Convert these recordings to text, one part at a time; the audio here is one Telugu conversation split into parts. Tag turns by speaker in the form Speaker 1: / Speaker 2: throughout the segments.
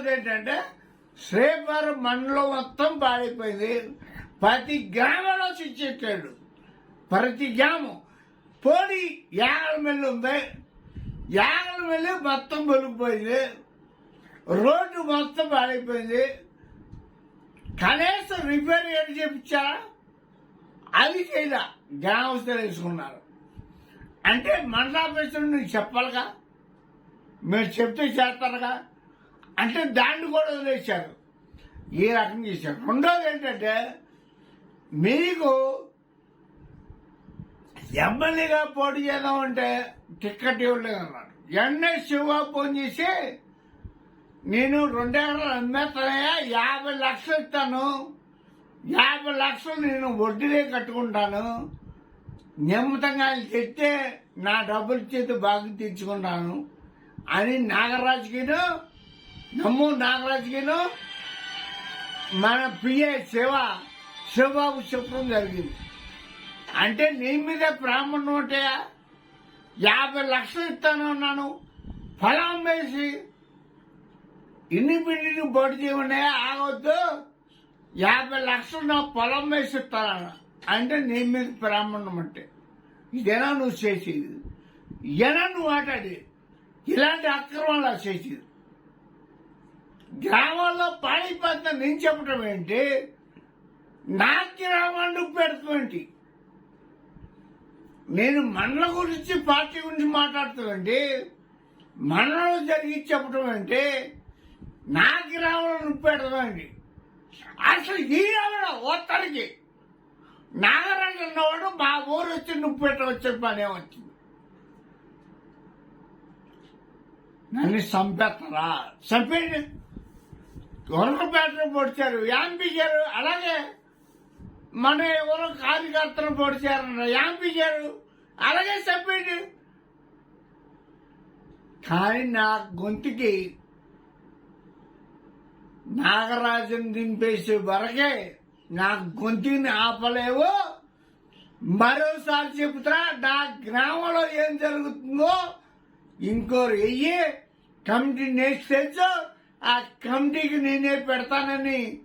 Speaker 1: రెండవది ఏంటంటే శ్రీపురం మండలం మొత్తం పాడైపోయింది. ప్రతి గ్రామంలో చిచ్చెట్టాడు ప్రతి గ్రామం. పోనీ యాగల ఉంది. యాగలమెల్లి మొత్తం వెలిగిపోయింది రోడ్డు మొత్తం పాడైపోయింది. కనీసం రిపేర్ ఏంటి చేపించారా అది చేయదా గ్రామస్తులు వేసుకున్నారు. అంటే మండలాఫీసులు నీకు చెప్పాలిగా? మీరు చెప్తే చేస్తారుగా? అంటే దాన్ని కూడా వదిలేశారు. ఈ రకం చేశారు? రెండోది ఏంటంటే మీకు ఎమ్మెల్యేగా పోటీ చేద్దామంటే టిక్కెట్ ఇవ్వలేదు అన్నాడు ఎన్నే శివ ఫోన్ చేసి నేను రెండేళ్ళు అమ్మేస్తానయ్యా యాభై లక్షలు ఇస్తాను. యాభై లక్షలు నేను వడ్డీలే కట్టుకుంటాను. నిమ్మతంగా ఆయన తెస్తే నా డబ్బులు చేతి బాగా తీర్చుకుంటాను అని నాగరాజుకిను నమ్ము నాగరాజుకిను మన పిఏ శివ శివబాబు చెప్పడం జరిగింది. అంటే నీ మీద బ్రాహ్మణం ఉంటే యాభై లక్షలు ఇస్తాను అన్నాను. ఫలం వేసి ఇన్ని బిడ్డలు బడి చేయమనే ఆగొద్దు. యాభై లక్షలు నా పొలం వేసి ఇస్తాను అంటే నీ మీద బ్రాహ్మణం అంటే ఇదేనా నువ్వు చేసేది? ఇదేనా నువ్వు ఆటాడి ఇలాంటి అక్రమాలు చేసేది. గ్రామాల్లో పాడైపోతున్న నేను చెప్పటం ఏంటి? నా గ్రామాన్ని పెడుతుంది నేను మండల గురించి పార్టీ గురించి మాట్లాడుతానండి మనలో జరిగి చెప్పడం అంటే నా గ్రామంలో నొప్పెడతానండి అసలు ఈ ఆవిడ ఒత్తడికి నాగరాజు ఉన్నవాడు మా ఊరు వచ్చి నొప్పెట్ట వచ్చే పనే వచ్చింది. నన్ను చంపేస్తారా? చంపేయండి. గొర్రెపేటను పొడిచారు యాంపించారు అలాగే మన ఎవరో కార్యకర్తను పొడిచారన్న యాంపించారు అలాగే చంపేయండి కానీ నా గొంతుకి నాగరాజుని దింపేసే వరకే నా గొంతుని ఆపలేవు. మరోసారి చెబుతా నా గ్రామంలో ఏం జరుగుతుందో ఇంకోరు వెయ్యి కమిటీ నేసి తెచ్చు ఆ కమిటీకి నేనే పెడతానని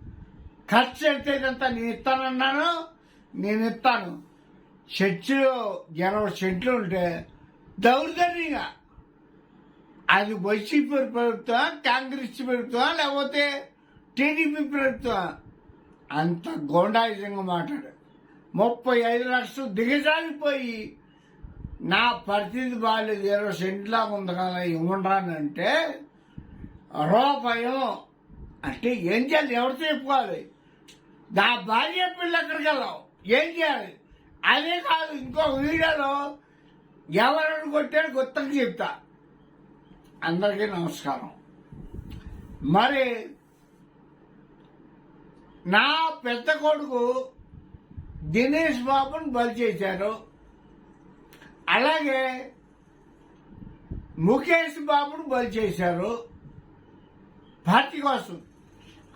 Speaker 1: ఖర్చు అయితే నేను ఇస్తానన్నాను నేను ఇస్తాను. చర్చిలో ఇరవై సెంట్లు ఉంటే దౌర్జన్యంగా. అది వైసీపీ ప్రభుత్వం కాంగ్రెస్ ప్రభుత్వం లేకపోతే టీడీపీ ప్రభుత్వం అంత గోండాయుధంగా మాట్లాడు. ముప్పై ఐదు లక్షలు దిగజారిపోయి నా పరిస్థితి బాగాలేదు ఇరవై సెంట్లాగా ఉంది కదా ఇవ్వరానంటే రూపాయం అంటే ఏం చేయాలి? ఎవరు చెప్పుకోవాలి? నా భార్య పిల్ల ఎక్కడికి వెళ్ళావు? ఏం చేయాలి? అదే కాదు ఇంకొక వీడియోలో ఎవరిని కొట్టాడు గుర్తకు చెప్తా. అందరికీ నమస్కారం. మరి నా పెద్ద కొడుకు దినేష్ బాబుని బలి చేశారు. అలాగే ముఖేష్ బాబును బలి చేశారు. పార్టీకి కోసం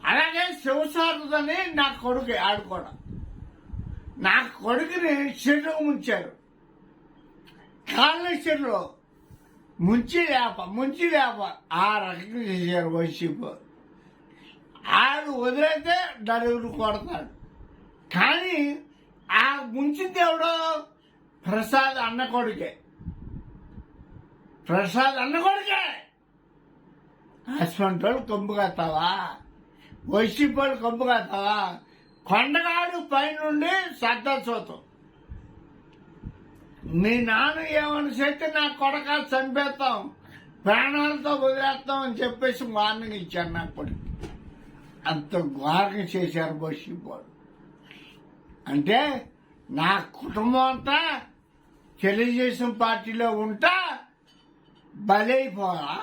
Speaker 1: అలాగే శివసారదని నా కొడుకు ఆడు కూడా నా కొడుకుని చెరువు ముంచారు. కాళ్ళ చెరువులో ముంచి లేప ముంచి లేప. ఆ రకంగా చేశారు వైసీపీ ఆడు వదిలైతే నలుగురు కొడతాడు కానీ ఆ ముంచింది ఎవడో ప్రసాద్ అన్న కొడుకే. ప్రసాద్ అన్న కొడుకే! అటువంటి వాళ్ళు కొంపు కాస్తావా వైసీపీ వాళ్ళు కొంపు కాస్తావా కొండగాడు పైనుండి సర్దా చూతాం మీ నాన్న ఏమని చేస్తే నా కొడక చంపేస్తాం. ప్రాణాలతో వదిలేస్తాం అని చెప్పేసి వార్నింగ్ ఇచ్చారు నాకు అంత ఘోరంగా చేశారు వైసీపీ అంటే నా కుటుంబం అంతా తెలుగుదేశం పార్టీలో ఉంటా బలైపోయా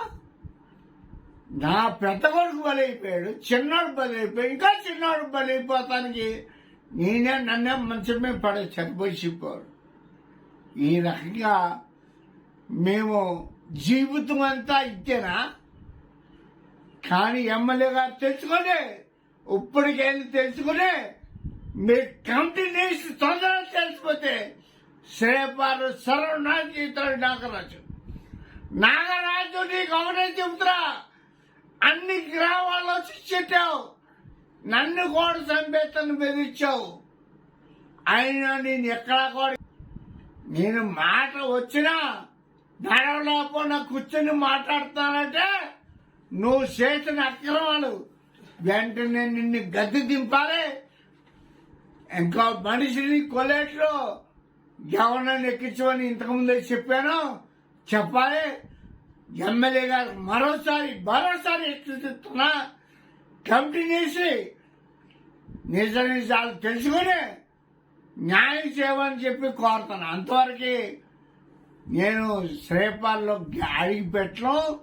Speaker 1: నా పెద్ద కొడుకు బలైపోయాడు చిన్నోడు బలైపోయాడు ఇంకా చిన్నోడు బలైపోతానికి నేనే నన్నే మంచం మీద పడే పోసిపోరు ఈ రకంగా మేము జీవితం అంతా ఇచ్చేనా కానీ ఎమ్మెల్యే గారు తెచ్చుకొని ఇప్పటికైనా తెచ్చుకుని మీ కంటిన్యూస్ తొందరగా తెలిసిపోతే శ్రేపారు సర్వనాథ్ జీతాడు నాగరాజు. నాగరాజు నీకు ఒకటే చెబుతురా అన్ని గ్రామాల్లో చిట్టావు నన్ను కూడా సంపేతను బెదిరించావు. అయినా నేను ఎక్కడా కూడా నేను మాట వచ్చినా నడవలేకపోయినా కూర్చొని మాట్లాడుతానంటే నువ్వు చేసిన అక్రమాలు వెంటనే నిన్ను గద్దె దింపాలి. ఇంకా మనిషిని కొలేట్లో గవర్నర్ ఎక్కించమని ఇంతకుముందే చెప్పాను. చెప్పాలి. ఎమ్మెల్యే గారు మరోసారి మరోసారి హెచ్చరిస్తున్నా కమిటీ నిజ నిజాలు తెలుసుకుని న్యాయం చేయమని చెప్పి కోరుతాను అంతవరకు నేను శ్రేపాల్లో అడిగి పెట్టను.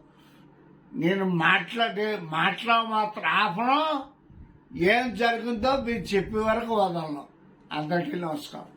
Speaker 1: నేను మాట్లాడే మాట్లాడ మాత్రం ఆపను. ఏం జరుగుతుందో మీరు చెప్పే వరకు వదలను. అందరికీ నమస్కారం.